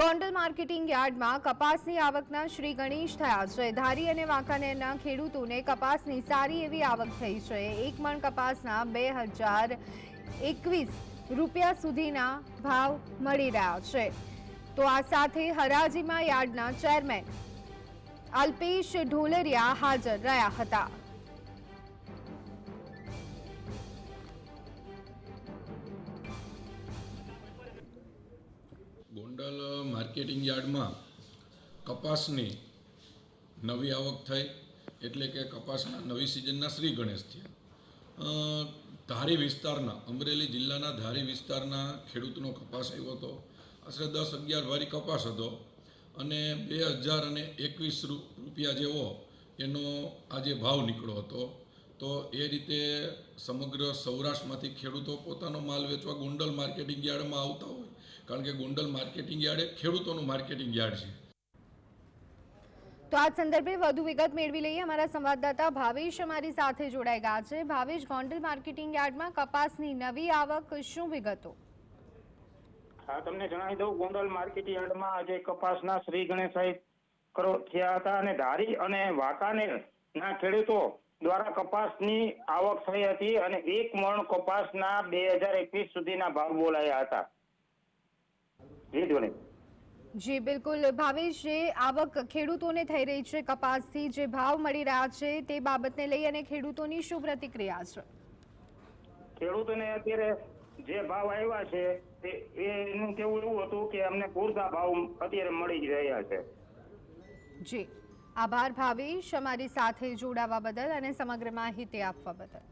Gondal marketing યાર્ડમાં કપાસની આવકના શ્રી ગણેશ થયા છે. ધારી અને વાંકાનેરના ખેડૂતોને કપાસની સારી એવી આવક થઈ છે. એક મણ કપાસના બે હજાર એકવીસ રૂપિયા સુધીના ભાવ મળી રહ્યા છે. તો આ સાથે હરાજીમાં યાર્ડના ચેરમેન અલ્પેશ ઢોલરિયા હાજર રહ્યા હતા. ગોંડલ માર્કેટિંગ યાર્ડમાં કપાસની નવી આવક થઈ, એટલે કે કપાસના નવી સિઝનના શ્રી ગણેશ થયા. ધારી વિસ્તારના, અમરેલી જિલ્લાના ધારી વિસ્તારના ખેડૂતનો કપાસ આવ્યો હતો. આશરે દસ અગિયાર વારી કપાસ હતો અને બે હજાર અને એકવીસ રૂપિયા જેવો એનો આજે ભાવ નીકળ્યો હતો. તો એ રીતે સમગ્ર સૌરાષ્ટ્રમાંથી ખેડૂતો પોતાનો માલ વેચવા ગોંડલ માર્કેટિંગ યાર્ડમાં આવતા કારણ કે ગોંડલ માર્કેટિંગ યાર્ડ એ ખેડૂતોનું માર્કેટિંગ યાર્ડ છે. તો આ સંદર્ભે વધુ વિગત મેળવી લઈએ. અમારા સંવાદદાતા ભાવેશ અમારી સાથે જોડાઈ ગયા છે. ભાવેશ ગોંડલ માર્કેટિંગ યાર્ડમાં કપાસની નવી આવક શું વિગતો? હા તમને જણાવી દઉં. ગોંડલ માર્કેટિંગ યાર્ડમાં આજે કપાસના શ્રી ગણેશાઈ કરોડ થયા હતા અને ધારી અને વાંકાનેર ના ખેડૂતો દ્વારા કપાસની આવક થઈ હતી અને એક મણ કપાસના બે હજાર એકવીસ સુધીના ભાવ બોલાયા હતા. જી ધ્વની જી બિલકુલ. ભાવેશ જે આવક ખેડૂતોને થઈ રહી છે કપાસથી જે ભાવ મળી રહ્યા છે તે બાબતને લઈ અને ખેડૂતોની શું પ્રતિક્રિયા છે. ખેડૂતોને અત્યારે જે ભાવ આવ્યા છે તે એનું કેવું એવું હતું કે અમને પૂરતા ભાવ અત્યારે મળી જ રહ્યા છે. જી. આભાર ભાવેશ. અમારી સાથે જોડાવા બદલ અને સમગ્ર માહિતી આપવા બદલ.